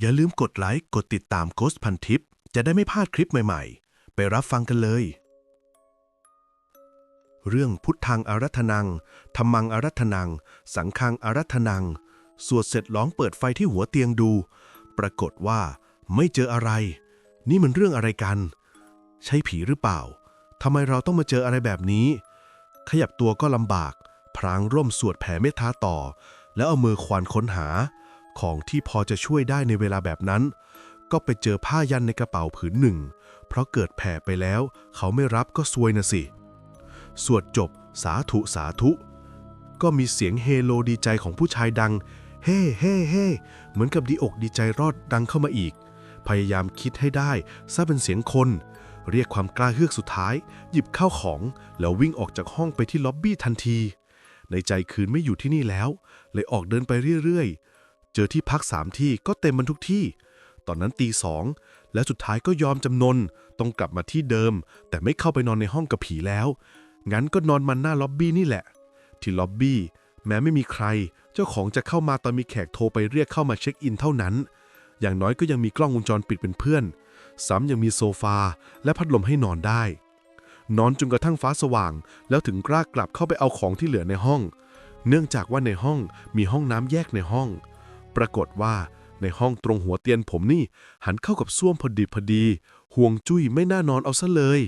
อย่าลืมกดไลค์ กดติดตามโกสต์พันทิปจะได้ไม่พลาดคลิปใหม่ ๆ ไปรับฟังกันเลย เรื่องพุทธังอารัธนังธรรมังอารัธนัง สังฆังอารัธนัง สวดเสร็จร้องเปิดไฟที่หัวเตียงดู ปรากฏว่าไม่เจออะไร นี่มันเรื่องอะไรกัน ใช่ผีหรือเปล่าทำไมเราต้องมาเจออะไรแบบนี้ ขยับตัวก็ลำบาก พรางร่มสวดแผ่เมตตาต่อ แล้วเอามือควานค้นหา ของที่พอจะช่วยได้ในเวลาแบบนั้น ก็ไปเจอผ้ายันในกระเป๋าผืนหนึ่ง เพราะเกิดแผ่ไปแล้ว เขาไม่รับก็ซวยนะสิ สวดจบสาธุสาธุ ก็มีเสียงเฮโลดีใจของผู้ชายดัง เฮ่เฮ่เฮ่เหมือนกับดีอกดีใจรอดดังเข้ามาอีก พยายามคิดให้ได้ซะเป็นเสียงคน เรียกความกล้าเฮือกสุดท้าย หยิบข้าวของ แล้ววิ่งออกจากห้องไปที่ล็อบบี้ทันที ในใจคืนไม่อยู่ที่นี่แล้ว เลยออกเดินไปเรื่อยๆ เจอที่พักสามที่ก็เต็มมันทุกที่ ตอนนั้นตีสอง และสุดท้ายก็ยอมจำนน ต้องกลับมาที่เดิม แต่ไม่เข้าไปนอนในห้องกับผีแล้ว งั้นก็นอนมันหน้าล็อบบี้นี่แหละ ที่ล็อบบี้แม้ไม่มีใคร เจ้าของจะเข้ามาตอนมีแขกโทรไปเรียกเข้ามาเช็คอินเท่านั้น อย่างน้อยก็ยังมีกล้องวงจรปิดเป็นเพื่อน ซ้ำยังมีโซฟาและพัดลมให้นอนได้ นอนจนกระทั่งฟ้าสว่าง แล้วถึงกล้ากลับเข้าไปเอาของที่เหลือในห้อง เนื่องจากว่าในห้องมีห้องน้ำแยกในห้อง ปรากฏว่าในห้องตรงหัวเตียงผมนี่ หันเข้ากับส้วมพอดีพอดี ห่วงจุ้ยไม่น่านอนเอาซะเลย